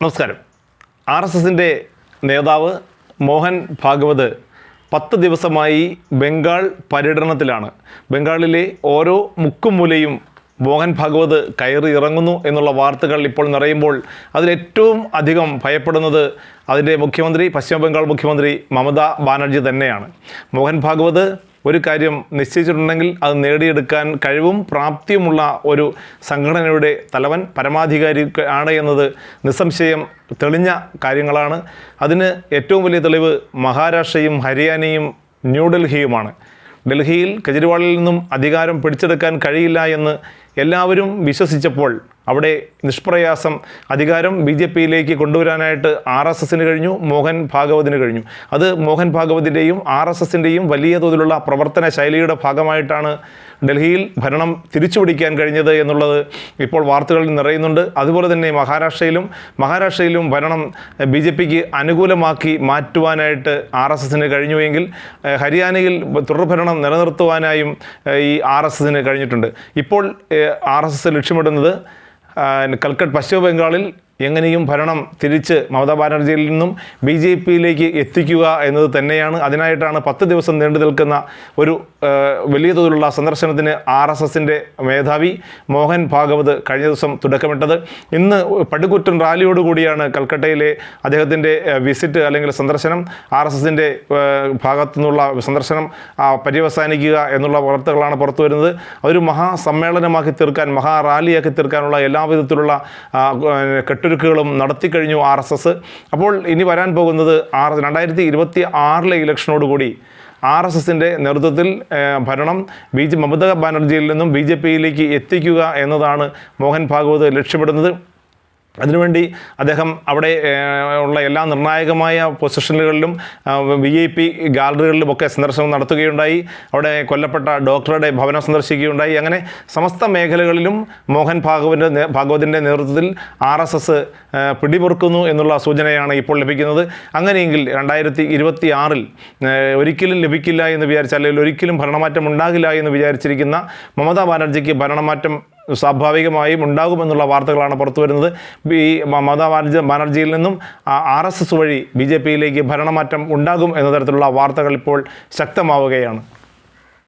നമസ്കാരം. R S എസിന്റെ നേതാവ് മോഹൻ ഭാഗവത് പത്ത് ദിവസമായി ബംഗാൾ പര്യടനത്തിലാണ്. ബംഗാളിലെ ഓരോ മുക്കും മൂലയും മോഹൻ ഭാഗവത് കയറി ഇറങ്ങുന്നു എന്നുള്ള വാർത്തകൾ ഇപ്പോൾ നിറയുമ്പോൾ അതിലേറ്റവും അധികം ഭയപ്പെടുന്നത് അതിന്റെ മുഖ്യമന്ത്രി പശ്ചിമ ബംഗാൾ മുഖ്യമന്ത്രി മമതാ ബാനർജി തന്നെയാണ്. മോഹൻ ഭാഗവത് ഒരു കാര്യം നിശ്ചയിച്ചിട്ടുണ്ടെങ്കിൽ അത് നേടിയെടുക്കാൻ കഴിവും പ്രാപ്തിയുമുള്ള ഒരു സംഘടനയുടെ തലവൻ പരമാധികാരി ആണ് എന്നത് നിസ്സംശയം തെളിഞ്ഞ കാര്യങ്ങളാണ്. അതിന് ഏറ്റവും വലിയ തെളിവ് മഹാരാഷ്ട്രയും ഹരിയാനയും ന്യൂഡൽഹിയുമാണ്. ഡൽഹിയിൽ കെജ്രിവാളിൽ നിന്നും അധികാരം പിടിച്ചെടുക്കാൻ കഴിയില്ല എന്ന് എല്ലാവരും വിശ്വസിച്ചപ്പോൾ അവിടെ നിഷ്പ്രയാസം അധികാരം ബി ജെ പിയിലേക്ക് കൊണ്ടുവരാനായിട്ട് ആർ എസ് എസിന് കഴിഞ്ഞു മോഹൻ ഭാഗവതിന് കഴിഞ്ഞു. അത് മോഹൻ ഭാഗവതിന്റെയും ആർ എസ് എസിന്റെയും വലിയ തോതിലുള്ള പ്രവർത്തന ശൈലിയുടെ ഭാഗമായിട്ടാണ് ഡൽഹിയിൽ ഭരണം തിരിച്ചുപിടിക്കാൻ കഴിഞ്ഞത് എന്നുള്ളത് ഇപ്പോൾ വാർത്തകളിൽ നിറയുന്നുണ്ട്. അതുപോലെ തന്നെ മഹാരാഷ്ട്രയിലും മഹാരാഷ്ട്രയിലും ഭരണം ബി ജെ പിക്ക് അനുകൂലമാക്കി മാറ്റുവാനായിട്ട് ആർ എസ് എസിന് കഴിഞ്ഞുവെങ്കിൽ ഹരിയാനയിൽ തുടർഭരണം നിലനിർത്തുവാനായും ഈ ആർ എസ് എസിന് കഴിഞ്ഞിട്ടുണ്ട്. ഇപ്പോൾ ആർ എസ് എസ് ലക്ഷ്യമിടുന്നത് കൽക്കട്ട് പശ്ചിമ ബംഗാളിൽ എങ്ങനെയും ഭരണം തിരിച്ച് മമതാ ബാനർജിയിൽ നിന്നും ബി ജെ പിയിലേക്ക് എത്തിക്കുക എന്നത് തന്നെയാണ്. അതിനായിട്ടാണ് പത്ത് ദിവസം നീണ്ടു നിൽക്കുന്ന ഒരു വലിയ തോതിലുള്ള സന്ദർശനത്തിന് ആർ എസ് എസിന്റെ മേധാവി മോഹൻ ഭാഗവത് കഴിഞ്ഞ ദിവസം തുടക്കമിട്ടത്. ഇന്ന് പടുകുറ്റൻ റാലിയോടുകൂടിയാണ് കൽക്കട്ടയിലെ അദ്ദേഹത്തിന്റെ വിസിറ്റ് അല്ലെങ്കിൽ സന്ദർശനം ആർ എസ് എസിന്റെ ഭാഗത്തു നിന്നുള്ള സന്ദർശനം പര്യവസാനിക്കുക എന്നുള്ള വാർത്തകളാണ് പുറത്തു വരുന്നത്. അതൊരു മഹാസമ്മേളനമാക്കി തീർക്കാൻ മഹാ റാലിയാക്കി തീർക്കാനുള്ള എല്ലാവിധത്തിലുള്ള നടത്തി നടത്തിക്കഴിഞ്ഞു ആർ എസ് എസ് അപ്പോൾ ഇനി വരാൻ പോകുന്നത് ആർ രണ്ടായിരത്തി ഇരുപത്തി ആറിലെ ഇലക്ഷനോടുകൂടി ആർ എസ് എസിന്റെ നേതൃത്വത്തിൽ ഭരണം ബി ജെ മമതാ ബാനർജിയിൽ നിന്നും ബി ജെ പിയിലേക്ക് എത്തിക്കുക എന്നതാണ് മോഹൻ ഭാഗവത് ലക്ഷ്യമിടുന്നത്. അതിനുവേണ്ടി അദ്ദേഹം അവിടെ ഉള്ള എല്ലാ നിർണായകമായ പൊസിഷനുകളിലും വി ഐ പി ഗാലറികളിലും ഒക്കെ സന്ദർശനം നടത്തുകയുണ്ടായി. അവിടെ കൊല്ലപ്പെട്ട ഡോക്ടറുടെ ഭവനം സന്ദർശിക്കുകയുണ്ടായി. അങ്ങനെ സമസ്ത മേഖലകളിലും മോഹൻ ഭാഗവതിന്റെ നേ- ഭാഗവതിന്റെ നേതൃത്വത്തിൽ ആർ എസ് എസ് പിടിമുറുക്കുന്നു എന്നുള്ള സൂചനയാണ് ഇപ്പോൾ ലഭിക്കുന്നത്. അങ്ങനെയെങ്കിൽ രണ്ടായിരത്തി ഇരുപത്തി ആറിൽ ഒരിക്കലും ലഭിക്കില്ല എന്ന് വിചാരിച്ച അല്ലെങ്കിൽ ഒരിക്കലും ഭരണമാറ്റം ഉണ്ടാകില്ല എന്ന് വിചാരിച്ചിരിക്കുന്ന മമതാ ബാനർജിക്ക് ഭരണമാറ്റം സ്വാഭാവികമായും ഉണ്ടാകുമെന്നുള്ള വാർത്തകളാണ് പുറത്തു വരുന്നത് ഈ മമതാ ബാനർജി ബാനർജിയിൽ നിന്നും ആർ എസ് എസ് വഴി ബി ജെ പിയിലേക്ക് ഭരണമാറ്റം ഉണ്ടാകും എന്ന തരത്തിലുള്ള വാർത്തകൾ ഇപ്പോൾ ശക്തമാവുകയാണ്.